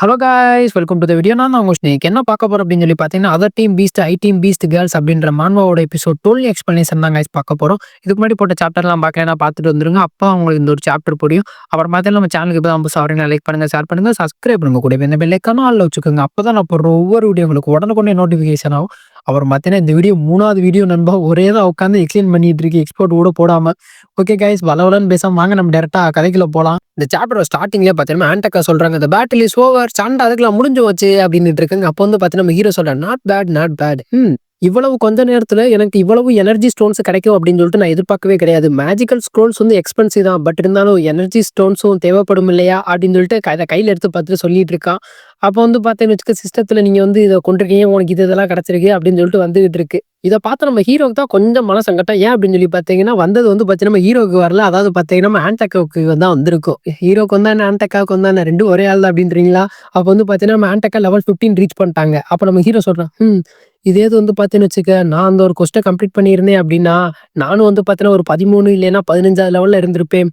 Hello guys welcome to the video நான் தான் உங்க ஸ்னேக். என்ன பார்க்க போகிறோம் அப்படின்னு சொல்லி பார்த்தீங்கன்னா other team beast I team beast girls அப்படின்ற மான்வாவோட எபிசோட் டோல் எக்ஸ்பிளனேஷன் தான் guys பார்க்க போகிறோம் இதுக்கு முன்னாடி போட்ட சாப்டர்லாம் பார்க்கலாம் பார்த்துட்டு வந்துருங்க. அப்போ உங்களுக்கு இந்த ஒரு சாப்டர் புரியும். அப்புறம் பார்த்தீங்கன்னா நம்ம சேனலுக்கு இப்போ தான் சாரி லைக் பண்ணுங்கள் ஷேர் பண்ணுங்கள் சப்ஸ்கிரைப் பண்ணுங்க. கூட இந்த பெல்லைக்கான ஆளில் வச்சுக்கோங்க. அப்போ தான் நான் போடுற ஒவ்வொரு வீடியோ உங்களுக்கு உடனுக்குடனே நோட்டிஃபிகேஷன் ஆகும். அப்புறம் பார்த்தீங்கன்னா இந்த வீடியோ மூணாவது வீடியோ நண்பா ஒரே தான் உட்காந்து எக்ஸ்பிளைன் பண்ணிட்டு இருக்கு. எக்ஸ்போர்ட் கூட போடாமல் ஓகே கைஸ் வளவலன்னு பேசாமல் வாங்க. நம்ம டேரெக்டாக கதைக்குள்ள போகலாம் இந்த சாப்டர் ஸ்டார்டிங்லேயே பார்த்தீங்கன்னா ஆண்டக்கா சொல்கிறாங்க இந்த பேட்டில் இஸ் ஓவர் சண்டை அதுக்கெல்லாம் முடிஞ்சு வச்சு அப்படின்ட்டு இருக்காங்க. அப்போ வந்து பார்த்தீங்கன்னா நம்ம ஹீரோ சொல்கிறேன் நாட் பேட் நாட் பேட் ம். இவ்வளவு கொஞ்ச நேரத்தில் எனக்கு இவ்வளவு எனர்ஜி ஸ்டோன்ஸ் கிடைக்கும் அப்படின்னு சொல்லிட்டு நான் எதிர்பார்க்கவே கிடையாது. மேஜிக்கல் ஸ்க்ரோல்ஸ் வந்து எக்ஸ்பென்சிவ் தான். பட் இருந்தாலும் எனர்ஜி ஸ்டோன்ஸும் தேவைப்படும் இல்லையா? அப்படின்னு சொல்லிட்டு அதை கையில் எடுத்து பார்த்துட்டு சொல்லிட்டு இருக்கான். அப்போ வந்து பார்த்தேன்னு வச்சுக்க சிஸ்டத்தில் நீங்கள் வந்து இதை கொண்டிருக்கீங்க உனக்கு இது இதெல்லாம் கிடச்சிருக்கு அப்படின்னு சொல்லிட்டு வந்துகிட்டு இருக்கு. இதை பார்த்து நம்ம ஹீரோக்கு தான் கொஞ்சம் மன சங்கட்டம் ஏன் அப்படின்னு சொல்லி பார்த்தீங்கன்னா வந்தது வந்து பார்த்தீங்கன்னா நம்ம ஹீரோக்கு வரல. அதாவது பார்த்தீங்கன்னா நம்ம ஆன்டக்காவுக்கு தான் வந்திருக்கும். ஹீரோக்கு வந்தானே ஆன்டக்காவுக்கு வந்தானே ரெண்டு ஒரே ஆள் தான் அப்படின்றீங்களா? அப்போ வந்து பார்த்தீங்கன்னா நம்ம ஆன்டக்கா லெவல் ஃபிஃப்டீன் ரீச் பண்ணிட்டாங்க. அப்போ நம்ம ஹீரோ சொல்கிறோம் ம் இதே இது வந்து பார்த்தீங்கன்னு வச்சுக்க நான் அந்த ஒரு கொஸ்ட்டை கம்ப்ளீட் பண்ணியிருந்தேன் அப்படின்னா நானும் வந்து பார்த்தீங்கன்னா ஒரு பதிமூணு இல்லைன்னா பதினஞ்சாவது லெவலில் இருந்திருப்பேன்.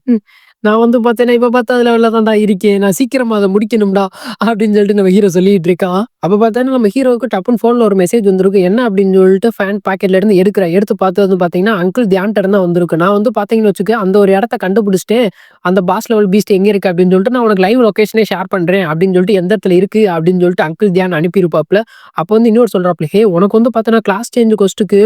நான் வந்து பார்த்தேன்னா இப்போ பத்தாவது லெவலில் தான்டா இருக்கேன். நான் சீக்கிரமா அதை முடிக்கணும்டா அப்படின்னு சொல்லிட்டு நம்ம ஹீரோ சொல்லிட்டு இருக்கான். அப்போ பார்த்தா நம்ம ஹீரோவுக்கு டப்புன்னு ஃபோனில் ஒரு மெசேஜ் வந்திருக்கு. என்ன? அப்படின்னு சொல்லிட்டு ஃபேன் பாக்கெட்ல இருந்து எடுக்கிற எடுத்து பார்த்து வந்து பார்த்தீங்கன்னா அங்கிள் தியான்ட்டு தான் வந்திருக்கு. நான் வந்து பார்த்தீங்கன்னு வச்சுக்க அந்த ஒரு இடத்த கண்டுபிடிச்சிட்டு அந்த பாஸ் லெவல் பீஸ்ட் எங்கே இருக்கு அப்படின்னு சொல்லிட்டு நான் உனக்கு லைவ் லொக்கேஷனே ஷேர் பண்ணுறேன் அப்படின்னு சொல்லிட்டு எந்த இடத்துல இருக்கு அப்படின்னு சொல்லிட்டு அங்கிள் தியான் அனுப்பியிருப்பாப்ல அப்போ வந்து இன்னொரு சொல்றாப்ல ஹே உனக்கு வந்து பார்த்தோன்னா கிளாஸ் சேஞ்ச் கொஸ்ட்டுக்கு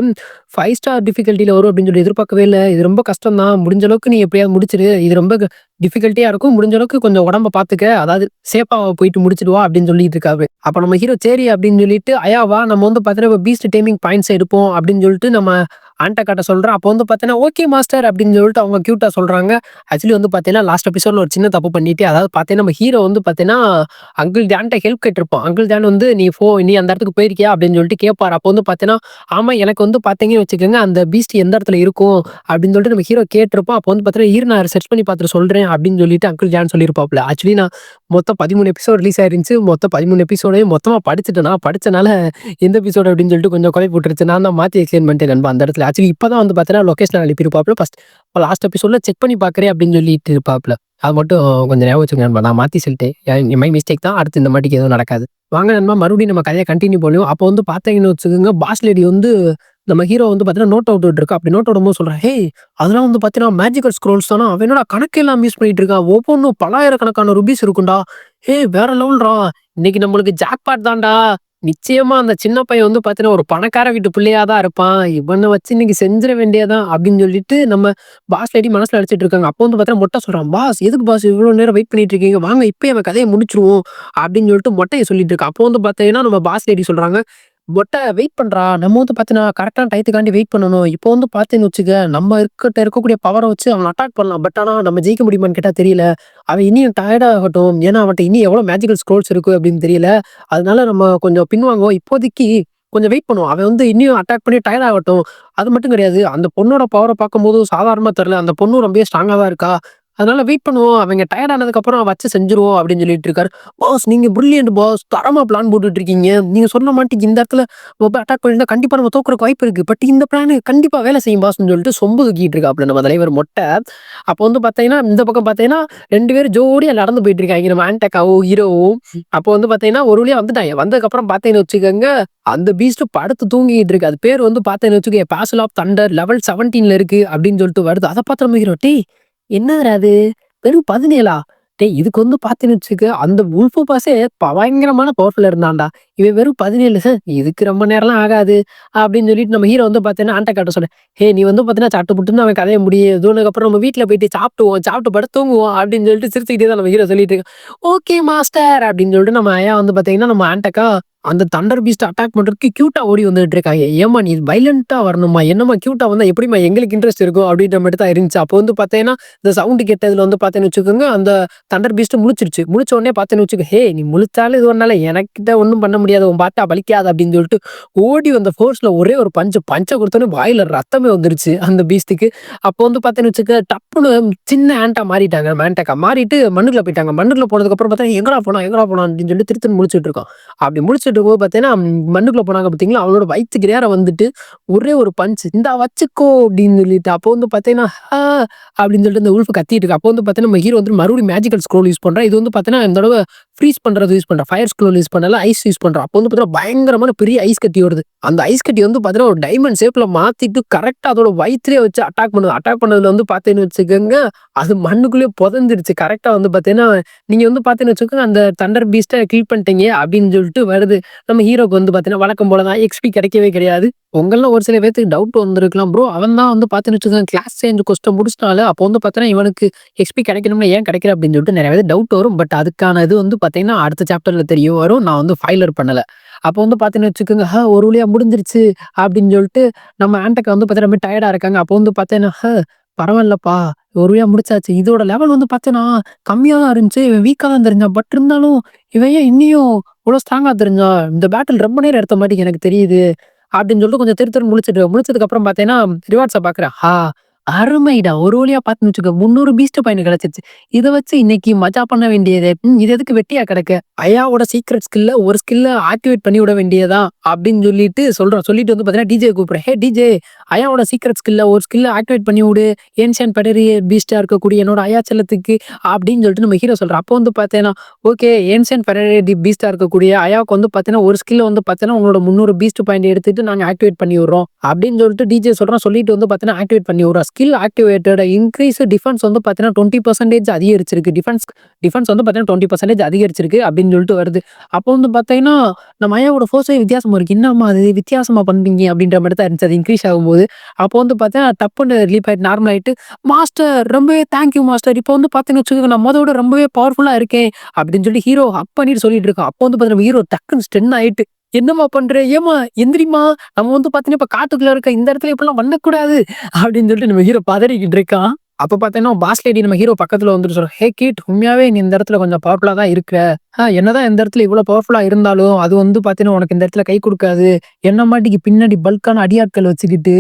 ஃபைவ் ஸ்டார் டிஃபிகல்ட்டியில் வரும் அப்படின்னு சொல்லி எதிர்பார்க்கவே இல்லை. இது ரொம்ப கஷ்டம் தான். முடிஞ்ச அளவுக்கு நீ எப்படியாவது முடிச்சிரு. இது ரொம்ப டிஃபிகல்ட்டியாக இருக்கும். முடிஞ்ச அளவுக்கு கொஞ்சம் உடம்ப பார்த்துக்க அதாவது சேஃபாக போயிட்டு முடிச்சிடுவா அப்படின்னு சொல்லிட்டு இருக்காரு. அப்போ நம்ம ஹீரோ சரி அப்படின்னு சொல்லிட்டு அயாவா நம்ம வந்து பார்த்தீங்கன்னா பீஸ்ட் டைமிங் பாயிண்ட்ஸ் எடுப்போம் அப்படின்னு சொல்லிட்டு நம்ம ஆண்ட காட்ட சொல்கிறோம் அப்போ வந்து பார்த்தீங்கன்னா ஓகே மாஸ்டர் அப்படின்னு சொல்லிட்டு அவங்க க்யூட்டாக சொல்கிறாங்க ஆக்சுவலி வந்து பார்த்தீங்கன்னா லாஸ்ட் எபிசோடில் ஒரு சின்ன தப்பு பண்ணிட்டு அதாவது பார்த்தீங்கன்னா நம்ம ஹீரோ வந்து பார்த்தீங்கன்னா அங்கிள் டேன்ட்ட ஹெல்ப் கேட்டிருப்போம் அங்கிள் டேன் வந்து நீ போ நீ அந்த இடத்துக்கு போயிருக்கியா? அப்படின்னு சொல்லிட்டு கேட்பார் அப்போ வந்து பார்த்தீங்கன்னா ஆமாம் எனக்கு வந்து பார்த்தீங்கன்னு வச்சுக்கோங்க அந்த பீஸ்ட் எந்த இடத்துல இருக்கும்? அப்படின்னு சொல்லிட்டு நம்ம ஹீரோ கேட்டிருப்போம் அப்போ வந்து பார்த்தீங்கன்னா ஹீரோ நான் சர்ச் பண்ணி பார்த்துட்டு சொல்கிறேன் அப்படின்னு சொல்லிட்டு அங்கிள் ஜான் சொல்லியிருப்பாப்ல ஆக்சுவலி நான் மொத்தம் பதிமூணு எபிசோட் ரிலீஸ் ஆயிருந்துச்சு. மொத்தம் பதிமூணு எபிசோடையும் மொத்தமாக படிச்சுட்டேன். நான் படிச்சனால எந்த எபிசோடு அப்படின்னு சொல்லிட்டு கொஞ்சம் குறை போட்டுருச்சு நான் தான் மாற்றி எக்ஸ்பிளைன் பண்ணிட்டேன் நண்பா அந்த இடத்துல. ஆக்சுவலி இப்போ தான் வந்து பார்த்தீங்கன்னா லொக்கேஷன் அனுப்பியிருப்பாப்ல. ஃபர்ஸ்ட் லாஸ்ட் எபிசோடில் செக் பண்ணி பார்க்குறேன் அப்படின்னு சொல்லிட்டு இருப்பாப்ல. அது மட்டும் கொஞ்சம் ஞாபகம் வச்சுங்க நண்பா. நான் மாற்றி சொல்லிட்டேன். என் மை மிஸ்டேக் தான். அடுத்து இந்த மாட்டிக்கு எதுவும் நடக்காது. வாங்க நண்பா மறுபடியும் நம்ம கதையை கண்டினியூ பண்ணுவோம். அப்போ வந்து பார்த்தீங்கன்னு வச்சுக்கோங்க பாஸ் லேடி வந்து நம்ம ஹீரோ வந்து பார்த்தீங்கன்னா நோட் அவுட் இருக்கு. அப்படி நோட் அவுட் சொல்கிறேன் ஹே அதெல்லாம் வந்து பார்த்தீங்கன்னா மேஜிக்கல் ஸ்க்ரோல்ஸ் தானே? அவன் என்னடா கணக்கெல்லாம் யூஸ் பண்ணிட்டு இருக்கான் ஒவ்வொன்றும் பலாயிரக்கணக்கான ருபீஸ் இருக்கும்டா. ஹே வேற லெவல்ரா இன்னைக்கு நம்மளுக்கு ஜாக்பாட் தான்டா. நிச்சயமா அந்த சின்ன பையன் வந்து பார்த்தீங்கன்னா ஒரு பணக்கார வீட்டு பிள்ளையா தான் இருப்பான். இவனை வச்சு இன்னைக்கு செஞ்சிட வேண்டியதான் அப்படின்னு சொல்லிட்டு நம்ம பாஸ் லேடி மனசுல அடிச்சிட்டு இருக்காங்க. அப்போ வந்து பார்த்தீங்கன்னா மொட்டை சொல்றான் பாஸ் எதுக்கு பாஸ் இவ்வளவு நேரம் வெயிட் பண்ணிட்டு இருக்கீங்க? வாங்க இப்போ அவன் கதையை முடிச்சிருவோம். அப்படின்னு சொல்லிட்டு மொட்டையை சொல்லிட்டு இருக்கான் அப்போ வந்து பார்த்தீங்கன்னா நம்ம பாஸ் லேடி சொல்றாங்க பொட்டை வெயிட் பண்ணுறா நம்ம வந்து பார்த்தீங்கன்னா கரெக்டான டயத்துக்காண்டி வெயிட் பண்ணணும். இப்போ வந்து பார்த்தேன்னு வச்சுக்க நம்ம இருக்கிட்ட இருக்கக்கூடிய பவரை வச்சு அவன் அட்டாக் பண்ணலாம். பட் ஆனால் நம்ம ஜெயிக்க முடியுமான்னு கேட்டால் தெரியல. அவன் இனியும் டயர்டாகட்டும் ஏன்னா அவன்கிட்ட இனி எவ்வளோ மேஜிக்கல் ஸ்க்ரோல்ஸ் இருக்கு அப்படின்னு தெரியல. அதனால நம்ம கொஞ்சம் பின்வாங்குவோம். இப்போதைக்கு கொஞ்சம் வெயிட் பண்ணுவோம். அவன் வந்து இன்னும் அட்டாக் பண்ணி டயர்ட் ஆகட்டும். அது மட்டும் கிடையாது. அந்த பொண்ணோட பவரை பார்க்கும்போது சாதாரணமாக தெரில அந்த பொண்ணு ரொம்ப ஸ்ட்ராங்காக தான் இருக்கா? அதனால வெயிட் பண்ணுவோம். அவங்க டயர்ட் ஆனதுக்கப்புறம் வச்சு செஞ்சிருவோம் அப்படின்னு சொல்லிட்டு இருக்காரு. பாஸ் நீங்கள் பிரில்லியன்ட் பாஸ் தரமாக பிளான் போட்டுட்டு இருக்கீங்க. நீங்கள் சொன்ன மாட்டேங்க இந்த இடத்துல அட்டாக் பண்ணியிருந்தா கண்டிப்பாக நம்ம தோக்குறக்கு வாய்ப்பு இருக்குது பட் இந்த பிளான் கண்டிப்பாக வேலை செய்யும் பாஸ்னு சொல்லிட்டு சொம்பு தூக்கிட்டு இருக்காப்புல நம்ம தலைவர் மொட்டை. அப்போ வந்து பார்த்தீங்கன்னா இந்த பக்கம் பார்த்தீங்கன்னா ரெண்டு பேரும் ஜோடியாக நடந்து போயிட்டு இருக்காங்க. நம்ம ஆன்டக்காவும் ஹீரோவும் அப்போ வந்து பார்த்தீங்கன்னா ஒரு வழியாக வந்துட்டாங்க. வந்ததுக்கப்புறம் பார்த்தீங்கன்னு வச்சுக்கோங்க அந்த பீஸ்ட் படுத்து தூங்கிட்டு இருக்கு. அது பேர் வந்து பாத்தீங்கன்னு வச்சுக்கோங்க பேசல் ஆஃப் தண்டர் லெவல் செவன்டீன்ல இருக்கு அப்படின்னு சொல்லிட்டு வருது. அதை பார்த்து நம்ம ஹீரோ டேய் என்னதுடா அது வெறும் பதினேழா? டேய் இதுக்கு வந்து பாத்தீங்கன்னு வச்சுக்க அந்த உல்ஃபு பாஸே பயங்கரமான பவர்ஃபுல் இருந்தான்டா. இவன் வெறும் பதினேழு சார் இதுக்கு ரொம்ப நேரம்லாம் ஆகாது அப்படின்னு சொல்லிட்டு நம்ம ஹீரோ வந்து பார்த்தீங்கன்னா ஆண்ட காட்ட சொல்ல ஹே நீ வந்து பார்த்தீங்கன்னா சாப்பிட்டு புட்டுன்னு அவன் கதைய முடியும் அப்புறம் நம்ம வீட்டில் போயிட்டு சாப்பிட்டுவோம் சாப்பிட்டு படுத்து தூங்குவோம் அப்படின்னு சொல்லிட்டு சிரிச்சுக்கிட்டே தான் நம்ம ஹீரோ சொல்லிட்டு இருக்கோம் ஓகே மாஸ்டர் அப்படின்னு சொல்லிட்டு நம்ம ஐயா வந்து பார்த்தீங்கன்னா நம்ம ஆண்டக்கா அந்த தண்டர் பீஸ்ட் அட்டாக் பண்றதுக்கு கியூட்டா ஓடி வந்துட்டு இருக்காங்க. ஏமா நீ வைலண்டா வரணுமா என்னமா கியூட்டா வந்தா எப்படிமா எங்களுக்கு இன்ட்ரெஸ்ட் இருக்கும் அப்படின்ற மாதிரி தான் இருந்துச்சு. அப்போ வந்து பார்த்தீங்கன்னா இந்த சவுண்டு கேட்டதுல வந்து பார்த்தேன்னு வச்சுக்கோங்க அந்த தண்டர் பீஸ்ட் முழிச்சிருச்சு. முழிச்ச உடனே பார்த்தேன்னு வச்சுக்கோ ஹே நீ முழிச்சாலும் இது ஒன்றால எனக்கிட்ட ஒன்றும் பண்ண முடியாது. உன் பாட்டா பலிக்காது அப்படின்னு சொல்லிட்டு ஓடி வந்த ஃபோர்ஸ்ல ஒரே ஒரு பஞ்சு பஞ்சை கொடுத்தோன்னே வாயில ரத்தமே வந்துருச்சு அந்த பீஸ்ட்டுக்கு அப்போ வந்து பார்த்தேன்னு வச்சுக்க டப்புன்னு சின்ன ஆண்டா மாறிட்டாங்க. மேண்டக்கா மாறிட்டு மண்ணுக்குள்ள போயிட்டாங்க. மண்ணுக்குள்ள போனதுக்கு அப்புறம் பார்த்தா எங்கடா போனோம் எங்கடா போனோம் அப்படின்னு சொல்லிட்டு திருத்தன் முடிச்சுட்டு இருக்கோம். அப்படி முடிச்ச அடிச்சுட்டு இருக்கும்போது பார்த்தீங்கன்னா, மண்ணுக்குள்ளே போனாங்க பார்த்தீங்களா, அவளோட வயிற்று நேரா வந்துட்டு ஒரே ஒரு பஞ்ச் "இந்தா வச்சுக்கோ" அப்படின்னு சொல்லிட்டு. அப்போ வந்து பார்த்தீங்கன்னா, அப்படின்னு சொல்லிட்டு இந்த உல்ஃப் கத்திட்டு இருக்கு. அப்போ வந்து பார்த்தீங்கன்னா, நம்ம ஹீரோ வந்து மறுபடியும் மேஜிக்கல் ஸ்க்ரோல் யூஸ் பண்ணுறேன் இது வந்து பார்த்தீங்கன்னா, இந்த தடவை ஃப்ரீஸ் பண்ணுறது யூஸ் பண்ணுறேன் ஃபயர் ஸ்க்ரோல் யூஸ் பண்ணல, ஐஸ் யூஸ் பண்ணுறேன் அப்போ வந்து பார்த்தீங்கன்னா, பயங்கரமான பெரிய ஐஸ் கட்டி வருது. அந்த ஐஸ் கட்டி வந்து பார்த்தீங்கன்னா, ஒரு டைமண்ட் ஷேப்பில் மாற்றிட்டு கரெக்டாக அதோட வயிற்றுலேயே வச்சு அட்டாக் பண்ணுது. அட்டாக் பண்ணதுல வந்து பார்த்தீங்கன்னு வச்சுக்கோங்க, அது மண்ணுக்குள்ளேயே புதந்துருச்சு கரெக்டாக வந்து பார்த்தீங்கன்னா, நீங்கள் வந்து பார்த்தீங்கன்னு வச்சுக்கோங்க, அந்த தண்டர் பீஸ்ட்டை கில் பண்ணிட்டீங்க அப்படின்னு சொல்லிட்டு வருது. நம்ம ஹீரோக்கு வந்து பார்த்தீங்கன்னா, வழக்கம் போல தான் எக்ஸ்பி கிடைக்கவே கிடையாது. உங்கள்ல ஒரு சில பேருக்கு டவுட் வந்திருக்கலாம். ப்ரோ அவன் தான் வந்து பார்த்துன்னு வச்சுக்கோங்க, கிளாஸ் சேஞ்ச் கொஸ்டின் முடிச்சினாலும் அப்போ வந்து பார்த்தீங்கன்னா, இவனுக்கு எக்ஸ்பி கிடைக்கணும்னா ஏன் கிடைக்கல அப்படின்னு சொல்லிட்டு நிறைய பேர் டவுட் வரும். பட் அதுக்கான இது வந்து பார்த்தீங்கன்னா, அடுத்த சாப்டர்ல தெரிய வரும். நான் வந்து ஃபைலர் பண்ணல. அப்போ வந்து பார்த்தீங்கன்னு வச்சுக்கோங்க, "ஹ ஒரு வழியாக முடிஞ்சிருச்சு" அப்படின்னு சொல்லிட்டு நம்ம ஆண்டக்கா வந்து பார்த்தீங்கன்னா, ரொம்ப இருக்காங்க. அப்போ வந்து பார்த்தீங்கன்னா, "ஹ பரவாயில்லப்பா, ஒருவையா முடிச்சாச்சு. இதோட லெவல் வந்து பார்த்தீன்னா, கம்மியா தான் இருந்துச்சு. இவன் வீக்கா தான் தெரிஞ்சான். பட் இருந்தாலும் இவன் ஏன் இன்னியும் இவ்வளோ ஸ்ட்ராங்கா தெரிஞ்சான்? இந்த பேட்டில் ரொம்ப நேரம் எடுத்த மாட்டேங்க எனக்கு தெரியுது" அப்படின்னு சொல்லிட்டு கொஞ்சம் திரு திரு முடிச்சிட்டு முடிச்சதுக்கு அப்புறம் பார்த்தீங்கன்னா, ரிவார்ட்ஸை பார்க்குறேன். ஹா அருமைடா! ஒரு வழியா பார்த்துன்னு வச்சுக்கோ, 300 பீஸ்ட் பாயிண்ட் கிடைச்சிருச்சு. இதை வச்சு இன்னைக்கு மஜா பண்ண வேண்டியது. இது எதுக்கு வெட்டியா கிடக்கு? ஐயாவோட சீக்ரெட் ஸ்கில்ல ஒரு ஸ்கில்ல ஆக்டிவேட் பண்ணி விட வேண்டியதுதான் அப்படின்னு சொல்லிட்டு சொல்றோம். சொல்லிட்டு வந்து பார்த்தீங்கன்னா, டிஜே கூப்பிடுறேன். "ஹே டிஜே, ஐயாவோட சீக்ரெட் ஸ்கில்ல ஒரு ஸ்கில்ல ஆக்டிவேட் பண்ணி விடு. ஏன்ஷியன்ட் பெடரியர் பீஸ்டா இருக்கக்கூடிய என்னோட அயா செல்லத்துக்கு" அப்படின்னு சொல்லிட்டு நம்ம ஹீரோ சொல்றோம் அப்போ வந்து பார்த்தீங்கன்னா, ஓகே ஏன்ஷியன்ட் பெடரியர் டி பீஸ்ட்டா இருக்கக்கூடிய ஐயாவுக்கு வந்து பார்த்தீங்கன்னா, ஒரு ஸ்கில்ல வந்து பார்த்தீங்கன்னா, உங்களோட 300 பீஸ்ட் பாயிண்ட் எடுத்துட்டு நாங்கள் ஆக்டிவேட் பண்ணி விடுறோம் அப்படின்னு சொல்லிட்டு டிஜே சொல்கிறேன் சொல்லிட்டு வந்து பார்த்தீங்கன்னா, ஆக்டிவேட் பண்ணி ஒரு ஸ்கில் ஆக்டிவேட்டட் இன்க்ரீஸ் டிஃபென்ஸ் வந்து பார்த்தீங்கன்னா, 20% அதிகரிச்சிருக்கு. டிஃபென்ஸ் டிஃபென்ஸ் வந்து பார்த்தீங்கன்னா, 20% அதிகரிச்சிருக்கு அப்படின்னு சொல்லிட்டு வருது. அப்போ வந்து பார்த்தீங்கன்னா, நம்ம ஐயாவோட ஃபோர்ஸே வித்தியாசமாக இருக்குது என்னம்மா இது வித்தியாசமாக பண்ணுறீங்க அப்படின்ற மாதிரி தான் இருந்துச்சு. அது இன்க்ரீஸ் ஆகும்போது. அப்போ வந்து பார்த்தீங்கன்னா, டப்புன்னு ரிலீஃப் ஆகிட்டு நார்மல் ஆகிட்டு "மாஸ்டர் ரொம்பவே தேங்க் யூ மாஸ்டர். இப்போ வந்து பார்த்தீங்கன்னு வச்சுக்கோங்க, நான் மொத விட ரொம்பவே பவர்ஃபுல்லாக இருக்கேன்" அப்படின்னு சொல்லி ஹீரோ அப் பண்ணிட்டு சொல்லிட்டு இருக்கோம் அப்போ வந்து பார்த்தீங்கன்னா, ஹீரோ டக்குன்னு ஸ்டென் ஆகிட்டு "என்னம்மா பண்ற? ஏம்மா எந்திரிம்மா. நம்ம வந்து பார்த்தீங்கன்னா, இப்ப காட்டுக்குள்ள இருக்க. இந்த இடத்துல இப்படிலாம் பண்ணக்கூடாது" அப்படின்னு சொல்லிட்டு நம்ம ஹீரோ பதறிக்கிட்டு இருக்கான். அப்ப பார்த்தீங்கன்னா, பாஸ் லேடி நம்ம ஹீரோ பக்கத்துல வந்துட்டு சொல்றா, "ஹே கீட் உண்மையாவே நீ இந்த இடத்துல கொஞ்சம் பவர்ஃபுல்லா தான் இருக்க. என்னதான் இந்த இடத்துல இவ்வளோ பவர்ஃபுல்லா இருந்தாலும், அது வந்து பார்த்தீங்கன்னா, உனக்கு இந்த இடத்துல கை கொடுக்காது என்ன மாட்டிக்கு பின்னாடி பல்க்கான அடியாட்கள் வச்சுக்கிட்டு,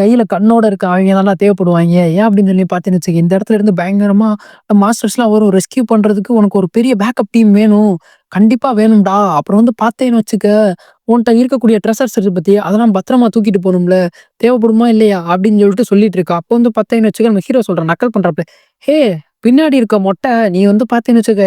கையில கண்ணோட இருக்க அவங்க நல்லா தேவைப்படுவாங்க ஏன் அப்படின்னு சொல்லி பார்த்தேன்னு வச்சுக்க, இந்த இடத்துல இருந்து பயங்கரமா மாஸ்டர்ஸ்லாம் வரும். ரெஸ்க்யூ பண்றதுக்கு உனக்கு ஒரு பெரிய பேக்கப் டீம் வேணும். கண்டிப்பா வேணும்டா. அப்புறம் வந்து பார்த்தேன்னு வச்சுக்க, உன்கிட்ட இருக்கக்கூடிய ட்ரெஷர்ஸ் இருக்கு பாத்தியா, அதெல்லாம் பத்திரமா தூக்கிட்டு போகணும்ல தேவைப்படுமா இல்லையா?" அப்படின்னு சொல்லிட்டு சொல்லிட்டு இருக்கா. அப்போ வந்து பார்த்தேன்னு வச்சுக்க, நம்ம ஹீரோ சொல்றேன் நக்கல் பண்றாப்புல, "ஹே பின்னாடி இருக்க மொட்டை, நீ வந்து பார்த்தேன்னு வச்சுக்க,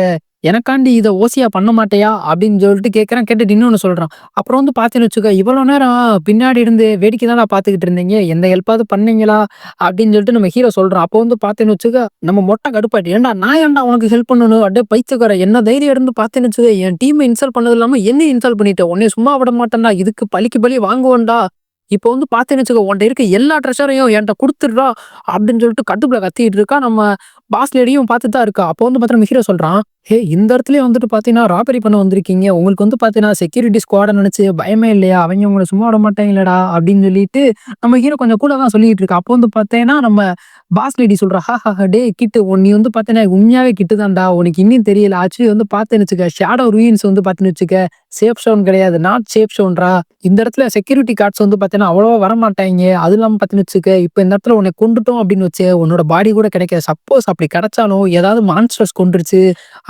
எனக்காண்டி இதை ஓசியா பண்ண மாட்டேயா அப்படின்னு சொல்லிட்டு கேட்குறேன் கேட்டுட்டு இன்னொன்று சொல்கிறான் அப்புறம் வந்து பார்த்தேன்னு வச்சுக்க, "இவ்வளோ நேரம் பின்னாடி இருந்து வேடிக்கை தான்டா பார்த்துக்கிட்டு இருந்தீங்க. எந்த ஹெல்ப்பாவது பண்ணீங்களா?" அப்படின்னு சொல்லிட்டு நம்ம ஹீரோ சொல்கிறோம் அப்போ வந்து பார்த்தேன்னு வச்சுக்க, நம்ம மொட்டை கடுப்பாட்டி ஏண்டா நான் ஏன்டா உனக்கு ஹெல்ப் பண்ணணும்? அப்படியே பைத்துக்கிற என்ன தைரியம் இருந்து பார்த்தேன்னு வச்சுக்க, என் டீமை இன்சல்ட் பண்ணது இல்லாமல் என்னையும் இன்சல்ட் பண்ணிட்டேன் உன்னே சும்மா விட மாட்டேன்டா. இதுக்கு பழிக்கு பழி வாங்குவோண்டா இப்போ வந்து பார்த்தேன்னு வச்சுக்க, உன்ட்ட இருக்க எல்லா ட்ரெஷரையும் என்கிட்ட கொடுத்துட்றா அப்படின்னு சொல்லிட்டு கட்டுப்பில் கத்திட்டு இருக்கா. நம்ம பாஸ் லேடியும் பார்த்துட்டு தான் இருக்கா. அப்போ வந்து பார்த்தா நம்ம ஹீரோ சொல்கிறான் "ஹே இந்த இடத்துலயே வந்துட்டு பார்த்தீங்கன்னா, ராபரி பண்ண வந்திருக்கீங்க. உங்களுக்கு வந்து பார்த்தீங்கன்னா, செக்யூரிட்டி ஸ்குவாடை நினைச்சு பயமே இல்லையா? அவங்க உங்களை சும்மா விட மாட்டாய்ங்களேடா" அப்படின்னு சொல்லிட்டு நம்ம ஹீரோ கொஞ்சம் கூட தான் சொல்லிட்டு இருக்கா. அப்போ வந்து பார்த்தேன்னா, நம்ம பாஸ் லேடி சொல்றா, ஹா டே கிட்டு நீ வந்து பார்த்தேன்னா, உண்மையாவே கிட்டு தான்டா. உனக்கு இன்னும் தெரியல. ஆக்சுவலி வந்து பார்த்தேன்னு வச்சுக்க, ஷேடோ ரூயின்ஸ் வந்து பார்த்தேன்னு வச்சுக்க, சேஃப் ஷோன் கிடையாது. நாட் சேஃப் ஷோன்றா இந்த இடத்துல செக்யூரிட்டி கார்ட்ஸ் வந்து பார்த்தீங்கன்னா, அவ்வளோவா வரமாட்டாங்க அது இல்லாமல் பார்த்தேன்னு வச்சுக்க, இப்போ இந்த இடத்துல உன்னை கொண்டுட்டோம் அப்படின்னு வச்சுக்க, உன்னோட பாடி கூட கிடைக்காது. சப்போஸ் அப்படி கிடைச்சாலும், ஏதாவது மான்ஸ்டர்ஸ் கொண்டுருச்சு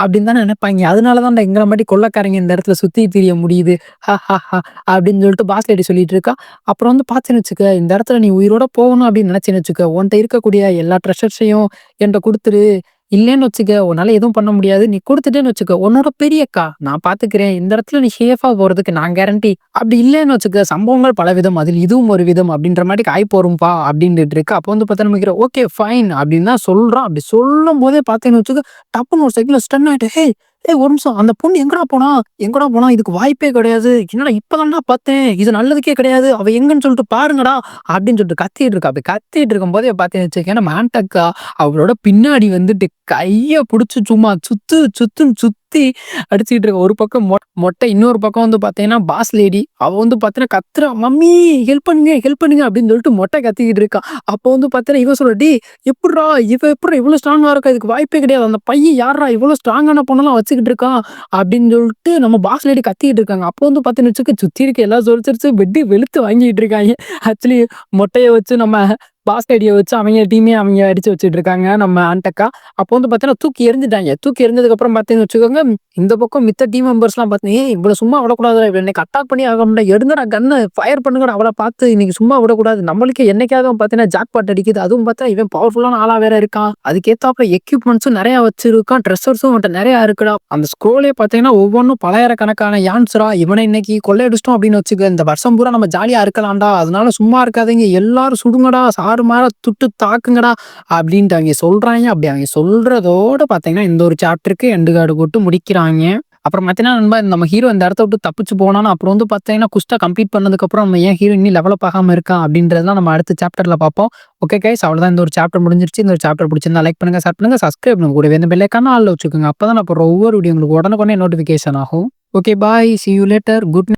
அப்படின்னு தானே நினைப்பாய்ங்க. அதனால தான்டா எங்களை மாதிரி கொள்ளைக்காரங்க இந்த இடத்துல சுற்றி தெரிய முடியுது. ஹா ஹா ஹா அப்படின்னு சொல்லிட்டு பாஸ் லேடி சொல்லிட்டு இருக்கா. அப்புறம் வந்து பார்த்தேன்னு வச்சுக்க, இந்த இடத்துல நீ உயிரோட போகணும் அப்படின்னு நினைச்சேன்னு வச்சுக்க, உன்கிட்ட இருக்கக்கூடிய எல்லா ட்ரெஷர்ஸையும் என்கிட்ட கொடுத்துரு இல்லைன்னு வச்சுக்க, உன்னால எதுவும் பண்ண முடியாது. நீ கொடுத்துட்டேன்னு வச்சுக்க, உன்னோட பெரிய அக்கா நான் பார்த்துக்கிறேன். இந்த இடத்துல நீ சேஃபா போறதுக்கு நான் கேரண்டி. அப்படி இல்லைன்னு வச்சுக்க, சம்பவங்கள் பல விதம் அதில் இதுவும் ஒரு விதம் அப்படின்ற மாதிரி காய் போறோம்ப்பா அப்படின்ட்டு இருக்கு. அப்போ வந்து பார்த்தா நம்ம "ஓகே ஃபைன்" அப்படின்னு தான் சொல்றான். அப்படி சொல்லும் போதே பார்த்தேன்னு வச்சுக்க, டப்புன்னு ஒரு சைக்கிள் ஸ்டன் ஆயிட்டு, "ஹேய் ஏய் ஒரு நிமிஷம் அந்த பொண்ணு எங்கடா போனா? எங்கடா போனா? இதுக்கு வாய்ப்பே கிடையாது. என்னடா இப்பதான்டா பார்த்தேன். இது நல்லதுக்கே கிடையாது. அவ எங்கன்னு சொல்லிட்டு பாருங்கடா" அப்படின்னு சொல்லிட்டு கத்திட்டு இருக்கா. அப்படி கத்திட்டு இருக்கும்போதே பார்த்தேன்னு வச்சுக்கங்க, நம்ம மேண்டக்கா அவளோட பின்னாடி வந்துட்டு கைய பிடிச்சி சும்மா சுத்து சுத்துன்னு சுத்து அடிச்சுக்கிட்டு இருக்க ஒரு பக்கம் மொட்டை, இன்னொரு பக்கம் வந்து பார்த்தீங்கன்னா, பாஸ் லேடி. அவ வந்து பார்த்தீங்கன்னா கத்துறா, "மம்மி ஹெல்ப் பண்ணுங்க, ஹெல்ப் பண்ணுங்க" அப்படின்னு சொல்லிட்டு மொட்டை கத்திக்கிட்டு இருக்கான் அப்போ வந்து பார்த்தீங்கன்னா, இவன் சொல்ல டி எப்புட்றா? இவ எப்படி இவ்வளோ ஸ்ட்ராங்கா இருக்கா? இதுக்கு வாய்ப்பே கிடையாது. அந்த பையன் யாரா இவ்வளோ ஸ்ட்ராங்கான பொண்ணெல்லாம் வச்சுக்கிட்டு இருக்கான்?" அப்படின்னு சொல்லிட்டு நம்ம பாஸ் லேடி கத்திக்கிட்டு இருக்காங்க. அப்போ வந்து பார்த்தீங்கன்னு வச்சுக்க, சுத்தி இருக்க எல்லா சொல்லிச்சிருச்சு வெட்டி வெளுத்து வாங்கிட்டு இருக்காங்க ஆக்சுவலி மொட்டையை வச்சு நம்ம பாஸ் ஐடியை வச்சு அவங்க டீமே அவங்க அடிச்சு வச்சுட்டு இருக்காங்க நம்ம ஆண்டக்கா அப்போ வந்து பார்த்தீங்கன்னா தூக்கி எரிஞ்சிட்டாங்க தூக்கி எரிஞ்சதுக்கப்புறம் பார்த்தீங்கன்னு வச்சுக்கோங்க இந்த பக்கம் மித்த டீம் மெம்பர்ஸ்லாம் பார்த்தீங்கன்னா இவ்வளோ சும்மா விடக்கூடாது இவ்வளோ இன்னைக்கு அட்டாக் பண்ணி ஆகணும்டா எடுங்கடா கண்ணை ஃபயர் பண்ணுங்கடா அவளை பார்த்து இன்னைக்கு சும்மா விடக்கூடாது. நம்மளுக்கு என்னைக்காவது பார்த்தீங்கன்னா ஜாக் பாட் அடிக்குது. அதுவும் பார்த்தா இவன் பவர்ஃபுல்லான ஆளாக வேற இருக்கான். அதுக்கேற்றாப்புல எக்யூப்மெண்ட்ஸும் நிறையா வச்சிருக்கான் ட்ரெஸ்ஸர்ஸும் அவன்கிட்ட நிறையா இருக்குடா. அந்த ஸ்க்ரோலே பார்த்தீங்கன்னா ஒவ்வொன்றும் பலாயிரக்கணக்கான யான்ஸரா இவனை இன்னைக்கு கொள்ளையடிச்சிட்டோம் அப்படின்னு வச்சுக்க இந்த வருஷம் பூரா நம்ம ஜாலியாக இருக்கலாம்டா. அதனால சும்மா இருக்காதீங்க. எல்லாரும் சுடுங்கடா சாறு மாற துட்டு தாக்குங்கடா அப்படின்ட்டு அவங்க சொல்கிறாங்க அப்படி அவங்க சொல்கிறதோட பார்த்தீங்கன்னா இந்த ஒரு சாப்டருக்கு எண்டு கார்டு போட்டு முடிக்கிறாங்க. அப்புறம் பார்த்தீங்கன்னா நண்பா நம்ம ஹீரோ இந்த இடத்த விட்டு தப்பிச்சு போனாலும் அப்புறம் வந்து பார்த்தீங்கன்னா குஸ்டா கம்ப்ளீட் பண்ணதுக்கப்புறம் நம்ம ஏன் ஹீரோ இன்னும் டெவலப் ஆகாமல் இருக்கா அப்படின்றதெல்லாம் நம்ம அடுத்த சாப்டரில் பார்ப்போம். ஓகே கைஸ் அவ்வளோதான் இந்த ஒரு சாப்டர் முடிஞ்சிருச்சு. இந்த ஒரு சாப்டர் பிடிச்சிருந்தா லைக் பண்ணுங்கள் ஷேர் பண்ணுங்கள் சப்ஸ்கிரைப் பண்ணுங்க. கூட இந்த பெல்லைக்கான ஆளில் வச்சுக்கோங்க. அப்போ தான் நான் ஒவ்வொரு வீடியோ உங்களுக்கு உடனுக்குடனே நோட்டிஃபிகேஷன் ஆகும். Okay bye see you later good